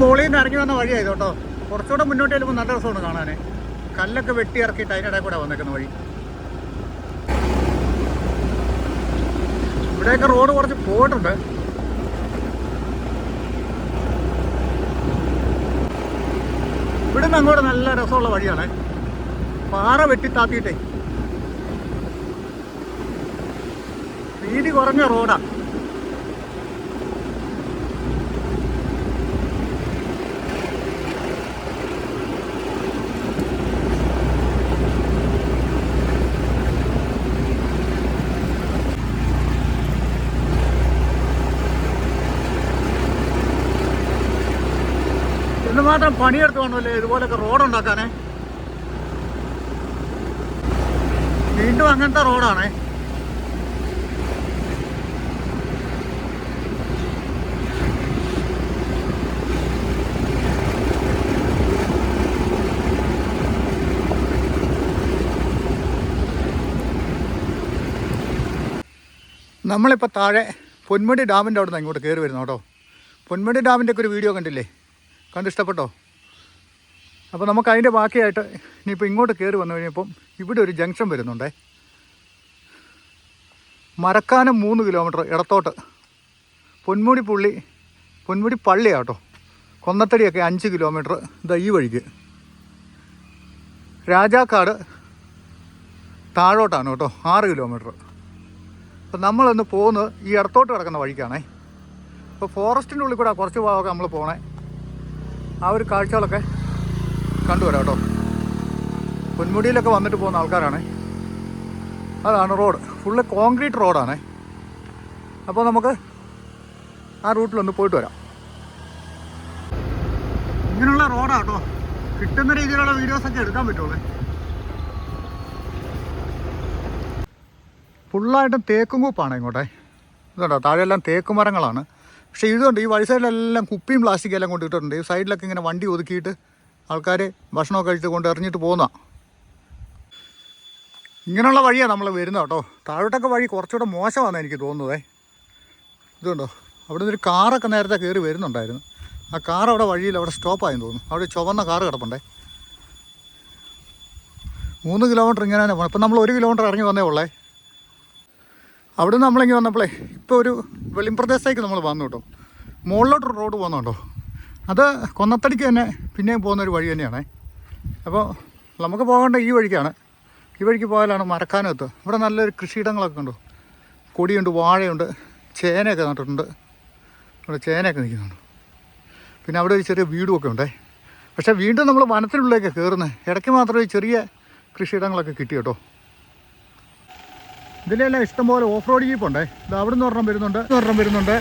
മുകളിൽ നിന്ന് ഇറങ്ങി വന്ന വഴിയായത് കേട്ടോ. കുറച്ചുകൂടെ മുന്നോട്ട് ചെല്ലുമ്പോൾ നല്ല രസമാണ് കാണാൻ. കല്ലൊക്കെ വെട്ടി ഇറക്കിയിട്ട് അതിനിടെ കൂടെ വന്നേക്കുന്ന വഴി. ഇവിടെയൊക്കെ റോഡ് കുറച്ച് പോയിട്ടുണ്ട്. ഇവിടെ നിന്ന് അങ്ങോട്ട് നല്ല രസമുള്ള വഴിയാണ്. പാറ വെട്ടി താത്തിയിട്ടേ. വീതി കുറഞ്ഞ റോഡാ മാത്രം പണിയെടുത്ത് വേണമല്ലേ ഇതുപോലൊക്കെ റോഡ് ഉണ്ടാക്കാനേ. വീണ്ടും അങ്ങനത്തെ റോഡാണേ നമ്മളിപ്പോൾ താഴെ പൊന്മുടി ഡാമിന്റെ അവിടെ നിന്ന് ഇങ്ങോട്ട് കയറി വരുന്നു കേട്ടോ. പൊന്മുടി ഡാമിന്റെ ഒക്കെ ഒരു വീഡിയോ കണ്ടില്ലേ? കണ്ട് ഇഷ്ടപ്പെട്ടോ? അപ്പോൾ നമുക്ക് അതിന്റെ ബാക്കിയായിട്ട് ഇനിയിപ്പോൾ ഇങ്ങോട്ട് കയറി വന്നു കഴിഞ്ഞപ്പം ഇവിടെ ഒരു ജംഗ്ഷൻ വരുന്നുണ്ടേ. മരക്കാനം മൂന്ന് കിലോമീറ്റർ ഇടത്തോട്ട്. പൊന്മുടി പുള്ളി പൊന്മുടി പള്ളിയാട്ടോ. കൊന്നത്തടിയൊക്കെ അഞ്ച് കിലോമീറ്റർ ഇതാ ഈ വഴിക്ക്. രാജാക്കാട് താഴോട്ടാണ് കേട്ടോ ആറ് കിലോമീറ്റർ. അപ്പോൾ നമ്മളൊന്ന് പോകുന്നത് ഈ ഇടത്തോട്ട് കിടക്കുന്ന വഴിക്കാണേ. അപ്പോൾ ഫോറസ്റ്റിന്റെ ഉള്ളിൽ കൂടെ കുറച്ച് ഭാഗമൊക്കെ നമ്മൾ പോണേ. ആ ഒരു കാഴ്ചകളൊക്കെ കണ്ടുവരാം കേട്ടോ. പൊന്മുടിയിലൊക്കെ വന്നിട്ട് പോകുന്ന ആൾക്കാരാണ്. അതാണ് റോഡ്. ഫുള്ള് കോൺക്രീറ്റ് റോഡാണ് അപ്പോൾ നമുക്ക് ആ റൂട്ടിലൊന്ന് പോയിട്ട് വരാം. ഇങ്ങനെയുള്ള റോഡാണ് കേട്ടോ. കിട്ടുന്ന രീതിയിലുള്ള വീഡിയോസൊക്കെ എടുക്കാൻ പറ്റുള്ളൂ. ഫുള്ളായിട്ടും തേക്കും കൂപ്പാണ് ഇങ്ങോട്ടെ. ഇതുണ്ടോ? താഴെയെല്ലാം തേക്ക് മരങ്ങളാണ് പക്ഷേ ഇതുണ്ട് ഈ വഴി സൈഡിലെല്ലാം കുപ്പിയും പ്ലാസ്റ്റിക് എല്ലാം കൊണ്ട് ഇട്ടിട്ടുണ്ട് ഈ സൈഡിലൊക്കെ ഇങ്ങനെ വണ്ടി ഒതുക്കിയിട്ട് ആൾക്കാർ ഭക്ഷണമൊക്കെ കഴിച്ച് കൊണ്ട് എറിഞ്ഞിട്ട് പോകുന്ന ഇങ്ങനെയുള്ള വഴിയാണ് നമ്മൾ വരുന്നത് കേട്ടോ. താഴോട്ടൊക്കെ വഴി കുറച്ചുകൂടെ മോശമാണ് എനിക്ക് തോന്നുന്നതേ. ഇതുണ്ടോ? അവിടെ നിന്നൊരു കാറൊക്കെ നേരത്തെ കയറി വരുന്നുണ്ടായിരുന്നു. ആ കാർ അവിടെ വഴിയിൽ അവിടെ സ്റ്റോപ്പായെന്ന് തോന്നുന്നു. അവിടെ ചുവന്ന കാർ കിടപ്പുണ്ടേ. മൂന്ന് കിലോമീറ്റർ ഇങ്ങനെ തന്നെ പോകണം ഇപ്പം നമ്മൾ ഒരു കിലോമീറ്റർ ഇറങ്ങി വന്നേ ഉള്ളേ. അവിടെ നിന്ന് നമ്മളിങ്ങനെ വന്നപ്പോഴേ ഇപ്പോൾ ഒരു വെളിമ്പ്രദേശത്തേക്ക് നമ്മൾ വന്നു കേട്ടോ. മുകളിലോട്ട് റോഡ് പോകുന്നുണ്ടോ അത് കൊന്നത്തടിക്ക് തന്നെ പിന്നെയും പോകുന്ന ഒരു വഴി തന്നെയാണ്. അപ്പോൾ നമുക്ക് പോകേണ്ട ഈ വഴിക്കാണ്. ഈ വഴിക്ക് പോയാലാണ് മരക്കാനം എത്തുക. ഇവിടെ നല്ലൊരു കൃഷിയിടങ്ങളൊക്കെ ഉണ്ടോ കൊടിയുണ്ട് വാഴയുണ്ട് ചേനയൊക്കെ നട്ടിട്ടുണ്ട്. ഇവിടെ ചേനയൊക്കെ നിൽക്കുന്നുണ്ട്. പിന്നെ അവിടെ ഒരു ചെറിയ വീടും ഒക്കെ ഉണ്ടേ. പക്ഷേ വീണ്ടും നമ്മൾ വനത്തിനുള്ളിലേക്ക് കയറുന്നത് ഇടയ്ക്ക് മാത്രമേ ചെറിയ കൃഷിയിടങ്ങളൊക്കെ കിട്ടി കേട്ടോ. ഇതിലെല്ലാം ഇഷ്ടംപോലെ ഓഫ് റോഡ് ജീപ്പുണ്ടേ. ഇത് അവിടെ നിന്ന് ഒരെണ്ണം വരുന്നുണ്ട് ഒരെണ്ണം വരുന്നുണ്ട്.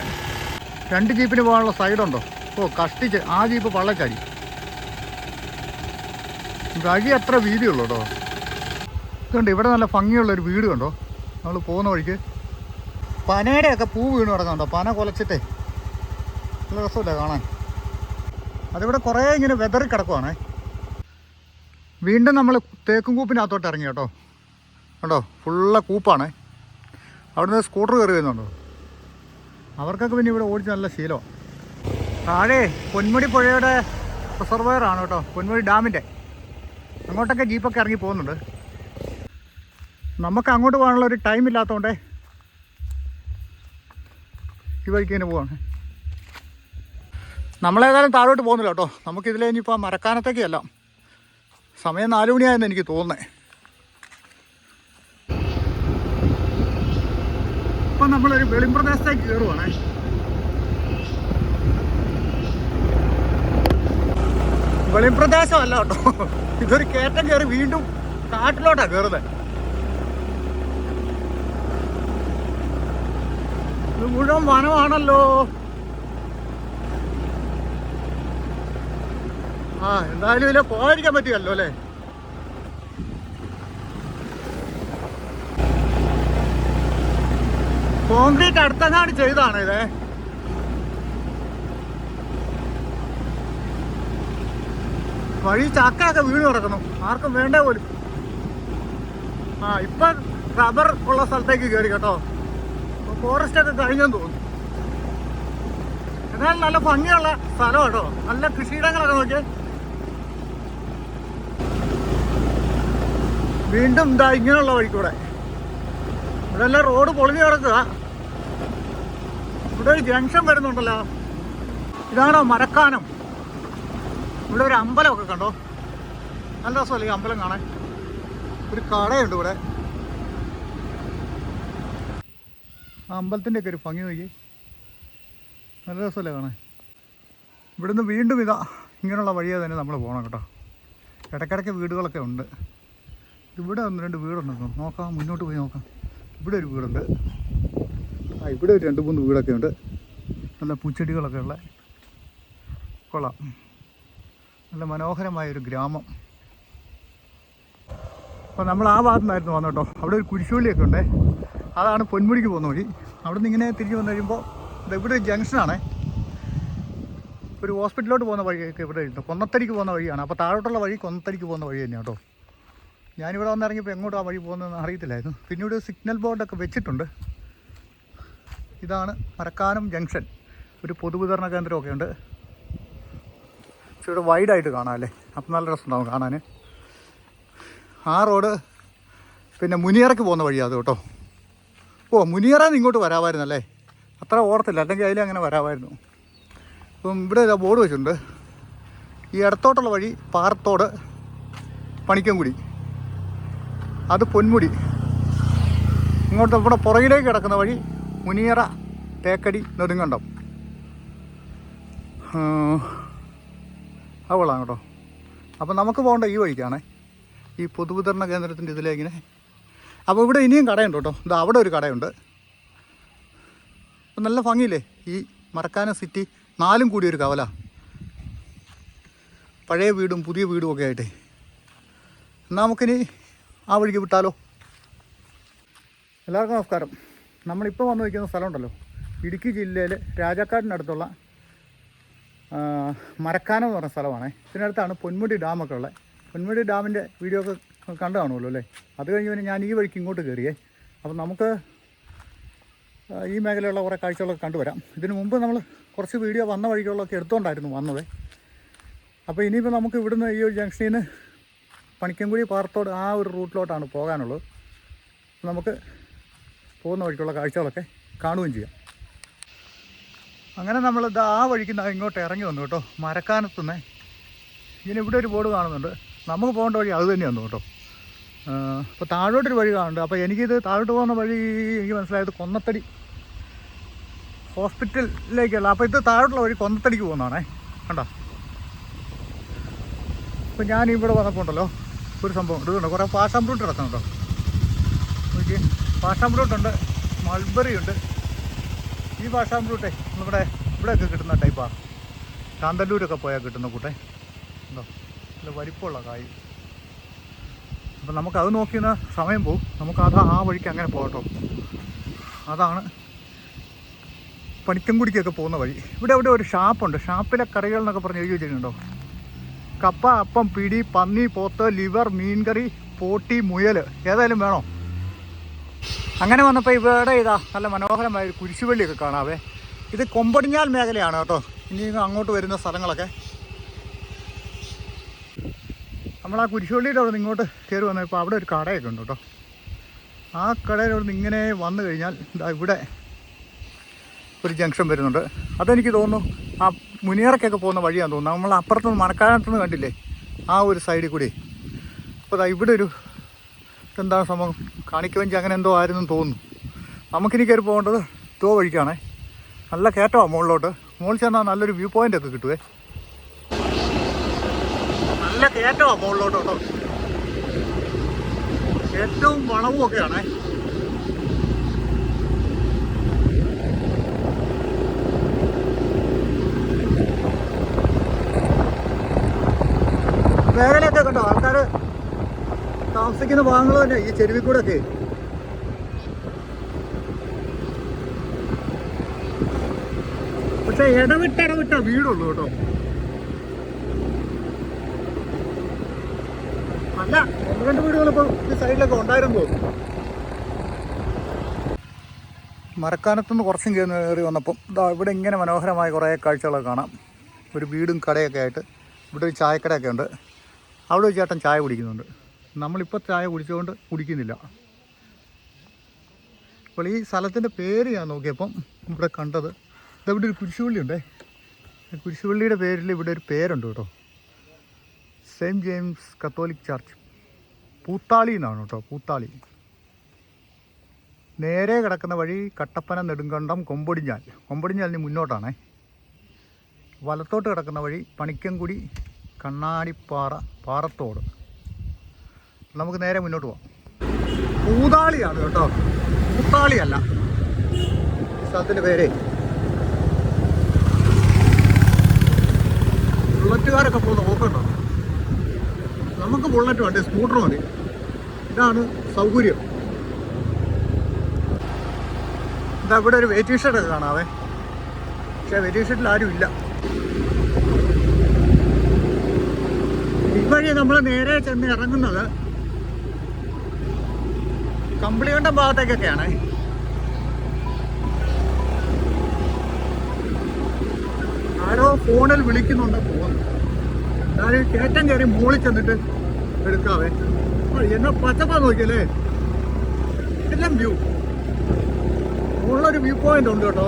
രണ്ട് ജീപ്പിന് പോകാനുള്ള സൈഡുണ്ടോ? ഓ കഷ്ടിച്ച്. ആ ജീപ്പ് പള്ളക്കാരി വഴി അത്ര വീതിയുള്ളൂ കേട്ടോ ഇതുണ്ട് ഇവിടെ നല്ല ഭംഗിയുള്ള ഒരു വീട് കണ്ടോ? നമ്മൾ പോകുന്ന വഴിക്ക്. പനയുടെയൊക്കെ പൂ വീണ് കിടക്കുന്നുണ്ടോ പന കുലച്ചിട്ടേ. നല്ല രസമില്ല കാണാൻ? അതിവിടെ കുറേ ഇങ്ങനെ വെതറി കിടക്കുവാണേ. വീണ്ടും നമ്മൾ തേക്കും കൂപ്പിനകത്തോട്ട് ഇറങ്ങി കേട്ടോ. കണ്ടോ? ഫുള്ള കൂപ്പാണ്. അവിടുന്ന് സ്കൂട്ടർ കയറി വരുന്നുണ്ടോ? അവർക്കൊക്കെ പിന്നെ ഇവിടെ ഓടിച്ച് നല്ല ശീലമാണ് താഴെ പൊന്മുടി പുഴയുടെ റിസർവയർ ആണ് കേട്ടോ പൊന്മുടി ഡാമിന്റെ. അങ്ങോട്ടൊക്കെ ജീപ്പൊക്കെ ഇറങ്ങി പോകുന്നുണ്ട്. നമുക്ക് അങ്ങോട്ട് പോകാനുള്ള ഒരു ടൈം ഇല്ലാത്തതുകൊണ്ടേ ഈ വഴിക്ക് ഇങ്ങനെ പോവാണ്. നമ്മളേതായാലും താഴോട്ട് പോകുന്നില്ല കേട്ടോ. നമുക്കിതിലെ ഇനിയിപ്പോൾ മരക്കാനത്തേക്കല്ല സമയം നാലു മണിയായെന്ന് എനിക്ക് തോന്നുന്നത് നമ്മളൊരു വെളിമ്പ്രദേശത്തേക്ക് കയറുവാണേ വെളിമ്പ്രദേശമല്ല കേട്ടോ. ഇതൊരു കേറ്റം കയറി വീണ്ടും കാട്ടിലോട്ടാ കയറുന്നത് ഇത് മുഴുവൻ വനമാണല്ലോ. ആ എന്തായാലും ഇതിലെ പോകാതിരിക്കാൻ പറ്റുമല്ലോ അല്ലേ? കോൺക്രീറ്റ് അടുത്തങ്ങാണ്ട് ചെയ്താണ് ഇത്. വഴി ചക്കയൊക്കെ വീണ് കിടക്കുന്നു ആർക്കും വേണ്ട പോലും. ആ ഇപ്പൊ റബ്ബർ ഉള്ള സ്ഥലത്തേക്ക് കയറി കേട്ടോ. ഫോറസ്റ്റ് ഒക്കെ കഴിഞ്ഞെന്ന് തോന്നുന്നു. എന്നാൽ നല്ല ഭംഗിയുള്ള സ്ഥലം കേട്ടോ. നല്ല കൃഷിയിടങ്ങളൊക്കെ നോക്കി വീണ്ടും ഇതാ ഇങ്ങനെയുള്ള വഴിക്കൂടെ. ഇതെല്ലാം റോഡ് പൊളിഞ്ഞു കിടക്കുക ഇവിടെ ഒരു ജംഗ്ഷൻ വരുന്നുണ്ടല്ലോ. ഇതാണോ മരക്കാനം? ഇവിടെ ഒരു അമ്പലമൊക്കെ കണ്ടോ? നല്ല രസമല്ലേ ഈ അമ്പലം കാണാൻ? ഒരു കടയുണ്ട് ഇവിടെ. ആ അമ്പലത്തിന്റെ ഒരു ഭംഗി നോക്കി നല്ല രസമല്ലേ കാണാൻ? ഇവിടുന്ന് വീണ്ടും ഇതാ ഇങ്ങനെയുള്ള വഴിയെ തന്നെ നമ്മൾ പോകണം കേട്ടോ. ഇടയ്ക്കിടയ്ക്ക് വീടുകളൊക്കെ ഉണ്ട്. ഇവിടെ ഒന്ന് രണ്ട് വീടുണ്ടോ നോക്കാം മുന്നോട്ട് പോയി നോക്കാം. ഇവിടെ ഒരു വീടുണ്ട്. ആ ഇവിടെ ഒരു രണ്ട് മൂന്ന് വീടൊക്കെ ഉണ്ട്. നല്ല പൂച്ചെടികളൊക്കെ ഉള്ള കൊള്ളാം നല്ല മനോഹരമായ ഒരു ഗ്രാമം. അപ്പോൾ നമ്മൾ ആ ഭാഗത്തു നിന്നായിരുന്നു വന്നു കേട്ടോ. അവിടെ ഒരു കുരിശുപള്ളിയൊക്കെ ഉണ്ട്. അതാണ് പൊന്മുടിക്ക് പോകുന്ന വഴി. അവിടെ നിന്ന് ഇങ്ങനെ തിരിഞ്ഞ് വന്നു കഴിയുമ്പോൾ ഇവിടെ ഒരു ജംഗ്ഷനാണ് ഒരു ഹോസ്പിറ്റലിലോട്ട് പോകുന്ന വഴിയൊക്കെ ഇവിടെ ഉണ്ട്. കൊന്നത്തടിക്ക് പോകുന്ന വഴിയാണ്. അപ്പോൾ താഴോട്ടുള്ള വഴി കൊന്നത്തടിക്ക് പോകുന്ന വഴി തന്നെയാണ് കേട്ടോ. ഞാനിവിടെ വന്നിറങ്ങിയപ്പോൾ എങ്ങോട്ടാണ് വഴി പോകുന്നതെന്ന് അറിയത്തില്ലായിരുന്നു. പിന്നെ ഇവിടെ സിഗ്നൽ ബോർഡൊക്കെ വെച്ചിട്ടുണ്ട്. ഇതാണ് മരക്കാനം ജംഗ്ഷൻ. ഒരു പൊതുവിതരണ കേന്ദ്രമൊക്കെ ഉണ്ട് പക്ഷെ ഇവിടെ വൈഡായിട്ട് കാണാം അല്ലേ? അപ്പം നല്ല രസമുണ്ടാവും കാണാൻ ആ റോഡ് പിന്നെ മുനിയറയ്ക്ക് പോകുന്ന വഴിയാണ് കേട്ടോ. ഓ മുനിയറന്ന് ഇങ്ങോട്ട് വരാമായിരുന്നല്ലേ അത്ര ഓർത്തില്ല. അല്ലെങ്കിൽ അതിൽ അങ്ങനെ വരാമായിരുന്നു. അപ്പം ഇവിടെ ഇതാ ബോർഡ് വെച്ചിട്ടുണ്ട്. ഈ ഇടത്തോട്ടുള്ള വഴി പാറത്തോട് പണിക്കൻകുടി. അത് പൊന്മുടി. ഇങ്ങോട്ട് ഇവിടെ പുറകിലേക്ക് കിടക്കുന്ന വഴി മുനിയറ തേക്കടി നെടുങ്കണ്ടം. അത് കൊള്ളാം കേട്ടോ. അപ്പം നമുക്ക് പോകേണ്ട ഈ വഴിക്കാണേ. ഈ പൊതുവിതരണ കേന്ദ്രത്തിന്റെ ഇതിലേക്കിനെ അപ്പോൾ ഇവിടെ ഇനിയും കടയുണ്ട് കേട്ടോ. ഇതാ അവിടെ ഒരു കടയുണ്ട്. അപ്പം നല്ല ഭംഗിയില്ലേ? ഈ മറക്കാന സിറ്റി നാലും കൂടി ഒരു കവല. പഴയ വീടും പുതിയ വീടും ഒക്കെ ആയിട്ടേ. എന്നാൽ നമുക്കിനി ആ വഴിക്ക് വിട്ടാലോ. എല്ലാവർക്കും നമസ്കാരം. നമ്മളിപ്പോൾ വന്നു നിൽക്കുന്ന സ്ഥലമുണ്ടല്ലോ. ഇടുക്കി ജില്ലയിൽ രാജാക്കാടിനടുത്തുള്ള മരക്കാനം എന്ന് പറഞ്ഞ സ്ഥലമാണ്. ഇതിനടുത്താണ് പൊന്മുടി ഡാമൊക്കെ ഉള്ളത്. പൊന്മുടി ഡാമിന്റെ വീഡിയോ ഒക്കെ കണ്ടു കാണുമല്ലോ അല്ലേ? അത് കഴിഞ്ഞ് പിന്നെ ഞാൻ ഈ വഴിക്ക് ഇങ്ങോട്ട് കയറിയേ. അപ്പം നമുക്ക് ഈ മേഖലയുള്ള കുറേ കാഴ്ചകളൊക്കെ കണ്ടുവരാം. ഇതിനു മുമ്പ് നമ്മൾ കുറച്ച് വീഡിയോ വന്ന വഴികളൊക്കെ എടുത്തുകൊണ്ടായിരുന്നു വന്നത്. അപ്പോൾ ഇനിയിപ്പോൾ നമുക്ക് ഇവിടുന്ന് ഈ ഒരു ജംഗ്ഷനിൽ നിന്ന് പണിക്കൻകുടി പാറത്തോട് ആ ഒരു റൂട്ടിലോട്ടാണ് പോകാനുള്ളത്. നമുക്ക് പോകുന്ന വഴിക്കുള്ള കാഴ്ചകളൊക്കെ കാണുകയും ചെയ്യാം. അങ്ങനെ നമ്മൾ ഇത് ആ വഴിക്ക് ഇങ്ങോട്ട് ഇറങ്ങി വന്നു കേട്ടോ. മരക്കാനത്തുനിന്ന് ഇങ്ങനെ ഇവിടെ ഒരു ബോർഡ് കാണുന്നുണ്ട്. നമുക്ക് പോകേണ്ട വഴി അത് തന്നെ വന്നു കേട്ടോ. അപ്പോൾ താഴോട്ടൊരു വഴി കാണുന്നുണ്ട്. അപ്പോൾ എനിക്കിത് താഴോട്ട് പോകുന്ന വഴി എനിക്ക് മനസ്സിലായത് കൊന്നത്തടി ഹോസ്പിറ്റലിലേക്കല്ല. അപ്പോൾ ഇത് താഴോട്ടുള്ള വഴി കൊന്നത്തടിക്ക് പോകുന്നതാണേ. കണ്ടോ? അപ്പോൾ ഞാൻ ഇവിടെ വന്നപ്പോൾ ഉണ്ടല്ലോ. ഒരു സംഭവം ഇത് കണ്ടോ കുറേ പാസ് ഫ്രൂട്ട് കിടക്കുന്നുണ്ടോ? നോക്കി പാഷം ഫ്രൂട്ട് ഉണ്ട് മൾബറി ഉണ്ട് ഈ പാഷം നമ്മുടെ ഇവിടെയൊക്കെ കിട്ടുന്ന ടൈപ്പാണ് കാന്തല്ലൂരൊക്കെ പോയാൽ കിട്ടുന്ന കൂട്ടെ. എന്തോ നല്ല വലിപ്പമുള്ള കായ്. അപ്പം നമുക്കത് നോക്കിയെന്ന് സമയം പോകും നമുക്ക് ആ വഴിക്ക് അങ്ങനെ പോകട്ടോ അതാണ് പണിക്കൻകുടിക്കൊക്കെ പോകുന്ന വഴി. ഇവിടെ ഇവിടെ ഒരു ഷാപ്പുണ്ട്. ഷാപ്പിലെ കറികൾ എന്നൊക്കെ പറഞ്ഞ് എഴുതി വെച്ചിട്ടുണ്ടോ കപ്പ അപ്പം പിടി പന്നി പോത്ത് ലിവർ മീൻകറി പോട്ടി മുയൽ. ഏതായാലും വേണോ? അങ്ങനെ വന്നപ്പോൾ ഇവിടെ ഇതാ നല്ല മനോഹരമായ ഒരു കുരിശുപള്ളിയൊക്കെ കാണാവേ. ഇത് കൊമ്പടിഞ്ഞാൽ മേഖലയാണ് കേട്ടോ. ഇനി അങ്ങോട്ട് വരുന്ന സ്ഥലങ്ങളൊക്കെ. നമ്മൾ ആ കുരിശുപള്ളിയുടെ അവിടെ ഇങ്ങോട്ട് കയറി വന്നപ്പോൾ അവിടെ ഒരു കടയൊക്കെ ഉണ്ട് കേട്ടോ. ആ കടയിലോട് ഇങ്ങനെ വന്നു കഴിഞ്ഞാൽ ഇതാ ഇവിടെ ഒരു ജംഗ്ഷൻ വരുന്നുണ്ട്. അതെനിക്ക് തോന്നുന്നു ആ മുനിയറക്കൊക്കെ പോകുന്ന വഴിയാണെന്ന് തോന്നുന്നു. നമ്മൾ അപ്പുറത്തുനിന്ന് മണക്കാലത്തുനിന്ന് കണ്ടില്ലേ? ആ ഒരു സൈഡിൽ കൂടി. അപ്പോൾ ദാ ഇവിടെ ഒരു എന്താ സംഭവം? കാണിക്കുവഞ്ചി അങ്ങനെ എന്തോ ആയിരുന്നു തോന്നുന്നു. നമുക്കിനി കയറി പോകേണ്ടത് തോ വഴിക്കാണേ. നല്ല കയറ്റമാണ് മുകളിലോട്ട്. മുകളിൽ ചെന്നാൽ നല്ലൊരു വ്യൂ പോയിന്റ് ഒക്കെ കിട്ടുവേ. നല്ല കയറ്റമാണ് മുകളിലോട്ട് കേട്ടോ ഏറ്റവും വളവും ഒക്കെയാണേ മേഖലയൊക്കെ കണ്ടോ ആൾക്കാർ താമസിക്കുന്ന ഭാഗങ്ങൾ തന്നെ ഈ ചെരുവിൽ കൂടെ ഒക്കെ പക്ഷെ ഇടവിട്ട് ഇടവിട്ട വീടുള്ളൂ കേട്ടോ. അല്ല ഒന്ന് രണ്ട് വീടുകൾ ഈ സൈഡിലൊക്കെ ഉണ്ടായിരുന്നു. മരക്കാനത്തുനിന്ന് കുറച്ചും കയറി വന്നപ്പം ഇതാ ഇവിടെ ഇങ്ങനെ മനോഹരമായ കുറേ കാഴ്ചകളൊക്കെ കാണാം. ഒരു വീടും കടയൊക്കെ ആയിട്ട്. ഇവിടെ ഒരു ചായക്കടയൊക്കെ ഉണ്ട്. അവിടെ ഒരു ചേട്ടൻ ചായ കുടിക്കുന്നുണ്ട്. നമ്മളിപ്പോൾ ചായ കുടിച്ചുകൊണ്ട് കുടിക്കുന്നില്ല. അപ്പോൾ ഈ സ്ഥലത്തിന്റെ പേര് ഞാൻ നോക്കിയപ്പം ഇവിടെ കണ്ടത്. ഇതവിടെ ഒരു കുരിശുപള്ളി ഉണ്ടേ കുരിശുപള്ളിയുടെ പേരിൽ ഇവിടെ ഒരു പേരുണ്ട് കേട്ടോ. Saint James Catholic Church. Poothali എന്നാണ് കേട്ടോ പൂത്താളി. നേരെ കിടക്കുന്ന വഴി കട്ടപ്പന നെടുങ്കണ്ടം കൊമ്പൊടിഞ്ഞാൽ. കൊമ്പൊടിഞ്ഞാലിന് മുന്നോട്ടാണേ. വലത്തോട്ട് കിടക്കുന്ന വഴി പണിക്കൻകുടി കണ്ണാടിപ്പാറ പാറത്തോട്. നമുക്ക് നേരെ മുന്നോട്ട് പോവാം. പൂതാളിയാണ് കേട്ടോ. പൂത്താളിയല്ല ഈ സ്ഥലത്തിന്റെ പേര്. ബുള്ളറ്റുകാരൊക്കെ പോകുന്ന നോക്കണ്ടോ? നമുക്ക് ബുള്ളറ്റ് വേണ്ടേ? സ്കൂട്ടർ മതി. ഇതാണ് സൗകര്യം. എന്താ ഇവിടെ ഒരു വെയിറ്റിംഗ് ഷെഡൊക്കെ കാണാവേ. പക്ഷേ വെയിറ്റിംഗ് ഷെഡിൽ ആരും ഇല്ല. ഇവഴി നമ്മൾ നേരെ ചെന്ന് ഇറങ്ങുന്നത് കമ്പിളികണ്ടം ഭാഗത്തേക്കൊക്കെയാണ്. ആരോ ഫോണിൽ വിളിക്കുന്നുണ്ട് പോകുന്നു കയറ്റം കയറി മുകളിൽ ചെന്നിട്ട് എടുക്കാവേ. എന്നെ പച്ചപ്പ നോക്കിയല്ലേ? എല്ലാം വ്യൂ. ഉള്ളൊരു വ്യൂ പോയിന്റ് ഉണ്ട് കേട്ടോ.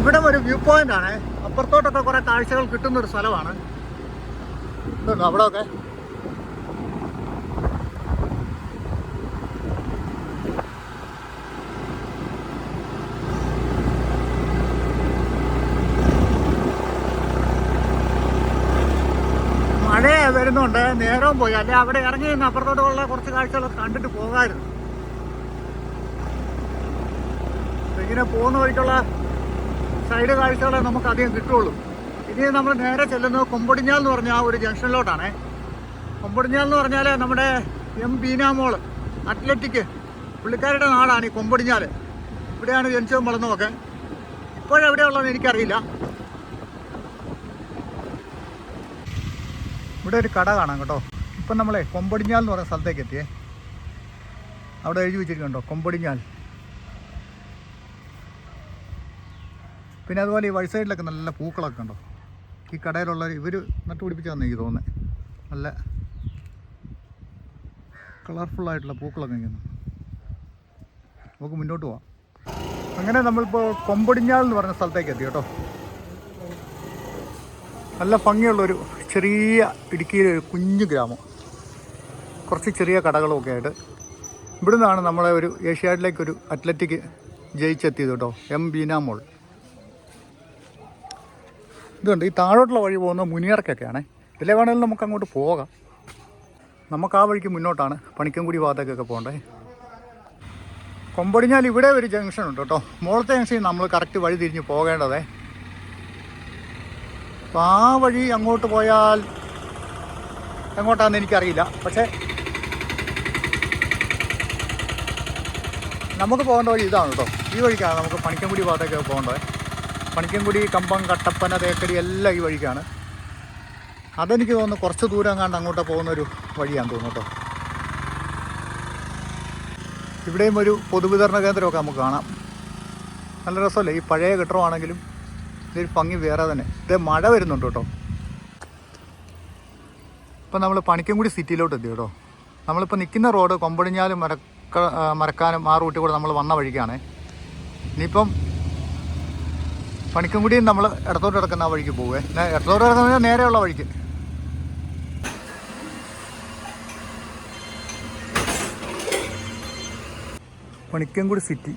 ഇവിടെ ഒരു വ്യൂ പോയിന്റ് ആണ്. അപ്പുറത്തോട്ടൊക്കെ കുറേ കാഴ്ചകൾ കിട്ടുന്ന ഒരു സ്ഥലമാണ്. ഇതുണ്ടോ അവിടെ ഒക്കെ മഴ വരുന്നുണ്ട്. നേരവും പോയി. അല്ലെ അവിടെ ഇറങ്ങി നിന്ന് അപ്പുറത്തോട്ടുള്ള കുറച്ച് കാഴ്ചകളൊക്കെ കണ്ടിട്ട് പോകാമായിരുന്നു ഇങ്ങനെ പോകുന്ന വഴിക്കുള്ള സൈഡ് കാഴ്ചകളെ നമുക്ക് അധികം കിട്ടുള്ളൂ ഇനി നമ്മൾ നേരെ ചെല്ലുന്നത് കൊമ്പടിഞ്ഞാൽ എന്ന് പറഞ്ഞ ആ ഒരു ജംഗ്ഷനിലോട്ടാണേ. കൊമ്പടിഞ്ഞാൽ എന്ന് പറഞ്ഞാൽ നമ്മുടെ എം ബീനാമോൾ അത്ലറ്റിക് പുള്ളിക്കാരുടെ നാടാണ് ഈ കൊമ്പടിഞ്ഞാൽ ഇവിടെയാണ് ജനിച്ചതും വളർന്നതൊക്കെ. ഇപ്പോഴെവിടെയുള്ളതെന്ന് എനിക്കറിയില്ല. ഇവിടെ ഒരു കട കാണാം കേട്ടോ. ഇപ്പം നമ്മളെ കൊമ്പടിഞ്ഞാൽ എന്ന് പറയുന്ന സ്ഥലത്തേക്ക് എത്തിയേ. അവിടെ എഴുതി വെച്ചിരിക്കുന്നുണ്ടോ? കൊമ്പടിഞ്ഞാൽ. പിന്നെ അതുപോലെ ഈ വഴി സൈഡിലൊക്കെ നല്ല പൂക്കളൊക്കെ ഉണ്ടോ ഈ കടയിലുള്ള ഇവർ നട്ടുപിടിപ്പിച്ചാന്ന് എനിക്ക് തോന്നുന്നത് നല്ല കളർഫുള്ളായിട്ടുള്ള പൂക്കളൊക്കെ നിൽക്കുന്നു നമുക്ക് മുന്നോട്ട് പോവാം. അങ്ങനെ നമ്മളിപ്പോൾ കൊമ്പടിഞ്ഞാൽ എന്ന് പറഞ്ഞ സ്ഥലത്തേക്ക് എത്തി കേട്ടോ. നല്ല ഭംഗിയുള്ളൊരു ചെറിയ ഇടുക്കിയിലെ ഒരു കുഞ്ഞു ഗ്രാമം. കുറച്ച് ചെറിയ കടകളുമൊക്കെ ആയിട്ട്. ഇവിടുന്നാണ് നമ്മളെ ഒരു ഏഷ്യാഡിലേക്കൊരു അത്ലറ്റിക് ജയിച്ചെത്തിയത് കേട്ടോ. എം ബീനാമോൾ ഇതുണ്ട്. ഈ താഴോട്ടുള്ള വഴി പോകുന്ന മുനിയറക്കൊക്കെയാണേ. ഇതിലെ വേണമെങ്കിലും നമുക്ക് അങ്ങോട്ട് പോകാം. നമുക്ക് ആ വഴിക്ക് മുന്നോട്ടാണ് പണിക്കൻകുടി ഭാഗത്തേക്കൊക്കെ പോകണ്ടേ. കൊമ്പടിഞ്ഞാൽ ഇവിടെ ഒരു ജംഗ്ഷൻ ഉണ്ട് കേട്ടോ. മുകളത്തെ ജംഗ്ഷനിൽ നമ്മൾ കറക്റ്റ് വഴി തിരിഞ്ഞ് പോകേണ്ടതേ. അപ്പോൾ ആ വഴി അങ്ങോട്ട് പോയാൽ എങ്ങോട്ടാണെന്ന് എനിക്കറിയില്ല. പക്ഷേ നമുക്ക് പോകേണ്ട വഴി ഇതാണ് കേട്ടോ. ഈ വഴിക്കാണ് നമുക്ക് പണിക്കൻകുടി ഭാഗത്തേക്ക് പോകേണ്ടത്. പണിക്കൻകുടി കമ്പം കട്ടപ്പന തേക്കടി എല്ലാം ഈ വഴിക്കാണ്. അതെനിക്ക് തോന്നുന്നു കുറച്ച് ദൂരം കണ്ട് അങ്ങോട്ട് പോകുന്നൊരു ഒരു വഴിയാന്ന് തോന്നുന്നു കേട്ടോ. ഇവിടെയും ഒരു പൊതുവിതരണ കേന്ദ്രമൊക്കെ നമുക്ക് കാണാം. നല്ല രസമല്ലേ? ഈ പഴയ കെട്ടിടമാണെങ്കിലും ഇതൊരു ഭംഗി വേറെ തന്നെ. ഇത് മഴ വരുന്നുണ്ട് കേട്ടോ. ഇപ്പം നമ്മൾ പണിക്കൻകുടി സിറ്റിയിലോട്ട് എത്തി കേട്ടോ. നമ്മളിപ്പോൾ നിൽക്കുന്ന റോഡ് കൊമ്പടിഞ്ഞാലും മരക്ക മരക്കാനും ആ റൂട്ടിൽ കൂടെ നമ്മൾ വന്ന വഴിക്കാണ്. ഇനിയിപ്പം പണിക്കൻകുടിയും നമ്മൾ ഇടത്തോട്ട് കിടക്കുന്ന ആ വഴിക്ക് പോവേ. ഇടത്തോട്ട് കിടക്കുന്ന നേരെയുള്ള വഴിക്ക്. പണിക്കൻകുടി സിറ്റി.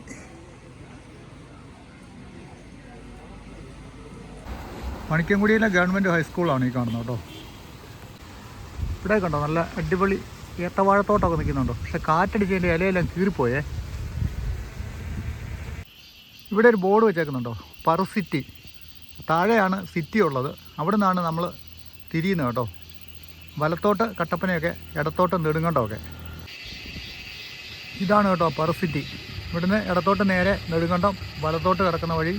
പണിക്കൻകുടിയിലെ ഗവൺമെന്റ് ഹൈസ്കൂളാണ് ഈ കാണുന്നത് കേട്ടോ. ഇവിടെ കണ്ടോ നല്ല അടിപൊളി ഏത്തവാഴത്തോട്ടമൊക്കെ നിൽക്കുന്നുണ്ടോ? പക്ഷെ കാറ്റടിച്ചതിന്റെ ഇലയെല്ലാം കീറിപ്പോയേ. ഇവിടെ ഒരു ബോർഡ് വെച്ചേക്കുന്നുണ്ടോ? പർ സിറ്റി. താഴെയാണ് സിറ്റി ഉള്ളത്. അവിടെ നിന്നാണ് നമ്മൾ തിരിയുന്നത് കേട്ടോ. വലത്തോട്ട് കട്ടപ്പനയൊക്കെ ഇടത്തോട്ട് നെടുങ്കണ്ടമൊക്കെ. ഇതാണ് കേട്ടോ പർ സിറ്റി. ഇവിടുന്ന് ഇടത്തോട്ട് നേരെ നെടുങ്കണ്ടം വലത്തോട്ട് കിടക്കുന്ന വഴി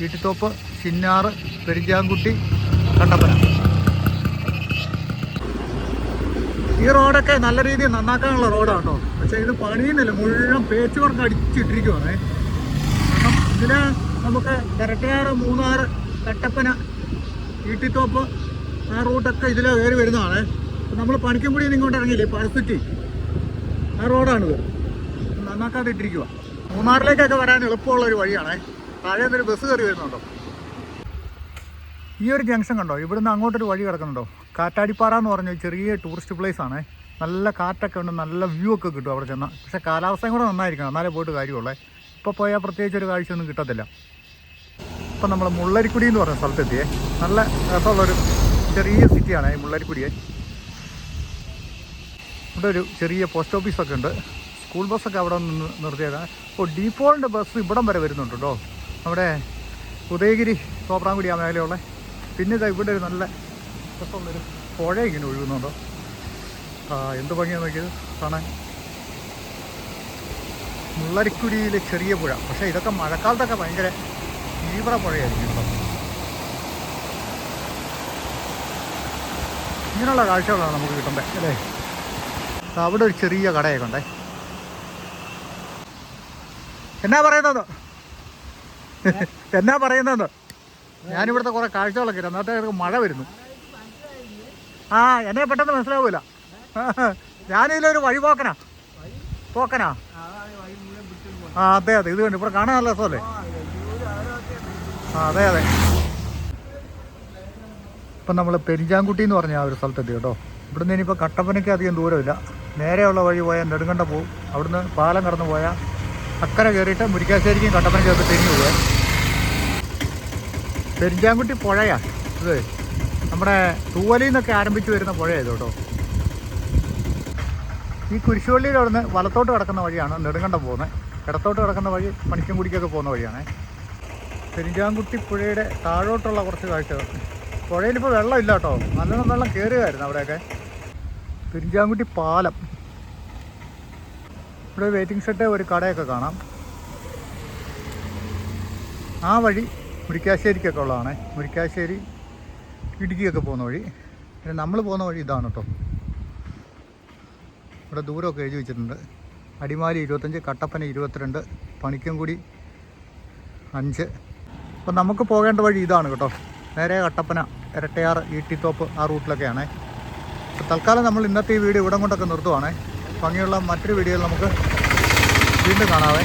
വീട്ടിത്തോപ്പ് ചിന്നാറ് പെരിഞ്ചാങ്കുട്ടി കട്ടപ്പന. ഈ റോഡൊക്കെ നല്ല രീതിയിൽ നന്നാക്കാനുള്ള റോഡാണ് കേട്ടോ. പക്ഷേ ഇത് പണിയുന്നില്ല. മുഴുവൻ പേച്ച് അടിച്ചിട്ടിരിക്കുവാണേ. ഇതിൽ നമുക്ക് കരട്ടയാറ് മൂന്നാറ് കട്ടപ്പന ഈട്ടിത്തോപ്പ് ആ റൂട്ടൊക്കെ ഇതിൽ കയറി വരുന്നതാണ്. നമ്മൾ പണിക്കുംപുടി ഇങ്ങോട്ട് ഇറങ്ങിയില്ലേ? പഴസിറ്റി ആ റോഡാണിത് നന്നാക്കാതെ ഇട്ടിരിക്കുക മൂന്നാറിലേക്കൊക്കെ വരാൻ എളുപ്പമുള്ള ഒരു വഴിയാണേ. താഴെ നിന്നൊരു ബസ് കയറി വരുന്നുണ്ടോ? ഈ ഒരു ജംഗ്ഷൻ കണ്ടോ? ഇവിടുന്ന് അങ്ങോട്ടൊരു വഴി കിടക്കുന്നുണ്ടോ? കാറ്റാടിപ്പാറ എന്ന് പറഞ്ഞ ചെറിയ ടൂറിസ്റ്റ് പ്ലേസ് ആണ്. നല്ല കാറ്റൊക്കെ ഉണ്ട് നല്ല വ്യൂ ഒക്കെ കിട്ടും അവിടെ ചെന്നാൽ പക്ഷേ കാലാവസ്ഥയും കൂടെ നന്നായിരിക്കണം. എന്നാലേ പോയിട്ട് കാര്യമുള്ളേ. ഇപ്പോൾ പോയാൽ പ്രത്യേകിച്ച് ഒരു കാഴ്ചയൊന്നും കിട്ടത്തില്ല. ഇപ്പം നമ്മൾ മുള്ളരിക്കുടി എന്ന് പറഞ്ഞ സ്ഥലത്തെത്തിയേ. നല്ല രസമുള്ളൊരു ചെറിയ സിറ്റിയാണ് ഈ മുള്ളരിക്കുടിയെ. ഇവിടെ ഒരു ചെറിയ പോസ്റ്റ് ഓഫീസൊക്കെ ഉണ്ട്. സ്കൂൾ ബസ്സൊക്കെ അവിടെ നിന്ന് നിർത്തിയേക്കാം. ഓ ഡീപ്പോളിന്റെ ബസ് ഇവിടം വരെ വരുന്നുണ്ട്? കേട്ടോ നമ്മുടെ ഉദയഗിരി തോപ്രാംകുടി ആ മേഖലയുള്ള പിന്നെ ഇതാ ഇവിടെ ഒരു നല്ല രസമുള്ളൊരു പുഴ ഇങ്ങനെ ഒഴുകുന്നുണ്ടോ? എന്ത് ഭംഗിയാണെന്ന് നോക്കിയത്. കാണാൻ. മുള്ളരിക്കുടിയിലെ ചെറിയ പുഴ. പക്ഷേ ഇതൊക്കെ മഴക്കാലത്തൊക്കെ ഭയങ്കര തീവ്ര പുഴയായിരിക്കും കേട്ടോ. ഇങ്ങനെയുള്ള കാഴ്ചകളാണ് നമുക്ക് കിട്ടുന്നത് അല്ലേ? അവിടെ ഒരു ചെറിയ കടയൊക്കെ ഉണ്ടേ. എന്നാ പറയുന്നത്? എന്നാ പറയുന്നത്? ഞാനിവിടുത്തെ കുറെ കാഴ്ചകളൊക്കെ അന്നത്തെ മഴ വരുന്നു. ആ എന്നെ പെട്ടെന്ന് മനസ്സിലാവൂല. ഞാനിതിലൊരു വഴി പോക്കനാ പോക്കനാ? ആ അതെ അതെ. ഇത് കണ്ടു. ഇവിടെ കാണാൻ നല്ല രസമല്ലേ? ആ അതെ അതെ. ഇപ്പം നമ്മൾ പെരിഞ്ചാങ്കുട്ടി എന്ന് പറഞ്ഞ ആ ഒരു സ്ഥലത്തെത്തി കേട്ടോ. ഇവിടുന്ന് ഇനിയിപ്പോൾ കട്ടപ്പനയ്ക്ക് അധികം ദൂരമില്ല. നേരെയുള്ള വഴി പോയാൽ നെടുങ്കണ്ട പോവും അവിടുന്ന് പാലം കടന്ന് പോയാൽ അക്കരെ കയറിയിട്ട് മുരിക്കാശ്ശേരിക്കും കട്ടപ്പനയ്ക്ക് ഒക്കെ തിരിഞ്ഞു പോവുക. പെരിഞ്ചാങ്കുട്ടി പുഴയാ ഇത്. നമ്മുടെ തൂവലിൽ നിന്നൊക്കെ ആരംഭിച്ചു വരുന്ന പുഴയായത് കേട്ടോ. ഈ കുരിശുപള്ളിയിൽ അവിടുന്ന് വലത്തോട്ട് കിടക്കുന്ന വഴിയാണ് നെടുങ്കണ്ടം പോകുന്നത്. ഇടത്തോട്ട് കിടക്കുന്ന വഴി പണിക്കൻകുടിക്കൊക്കെ പോകുന്ന വഴിയാണേ. പെരിഞ്ചാങ്കുട്ടി പുഴയുടെ താഴോട്ടുള്ള കുറച്ച് കാഴ്ചകൾ പുഴയിലിപ്പോൾ വെള്ളം ഇല്ല കേട്ടോ നല്ലോണം വെള്ളം കയറുകയായിരുന്നു അവിടെയൊക്കെ. പെരിഞ്ചാങ്കുട്ടി പാലം. ഇവിടെ വെയിറ്റിംഗ് ഷെഡ് ഒരു കടയൊക്കെ കാണാം. ആ വഴി മുരിക്കാശ്ശേരിക്കൊക്കെ ഉള്ളതാണ്. മുരിക്കാശ്ശേരി ഇടുക്കിയൊക്കെ പോകുന്ന വഴി. പിന്നെ നമ്മൾ പോകുന്ന വഴി ഇതാണ് കേട്ടോ ഇവിടെ ദൂരമൊക്കെ എഴുതി വെച്ചിട്ടുണ്ട്. അടിമാലി ഇരുപത്തഞ്ച് കട്ടപ്പന ഇരുപത്തിരണ്ട് പണിക്കൻകുടി അഞ്ച്. അപ്പം നമുക്ക് പോകേണ്ട വഴി ഇതാണ് കേട്ടോ. നേരെ കട്ടപ്പന ഇരട്ടയാറ് ഈട്ടിത്തോപ്പ് ആ റൂട്ടിലൊക്കെയാണ്. തൽക്കാലം നമ്മൾ ഇന്നത്തെ ഈ വീഡിയോ ഇവിടം കൊണ്ടൊക്കെ നിർത്തുവാണേ. ഭംഗിയുള്ള മറ്റൊരു വീഡിയോയിൽ നമുക്ക് വീണ്ടും കാണാവേ.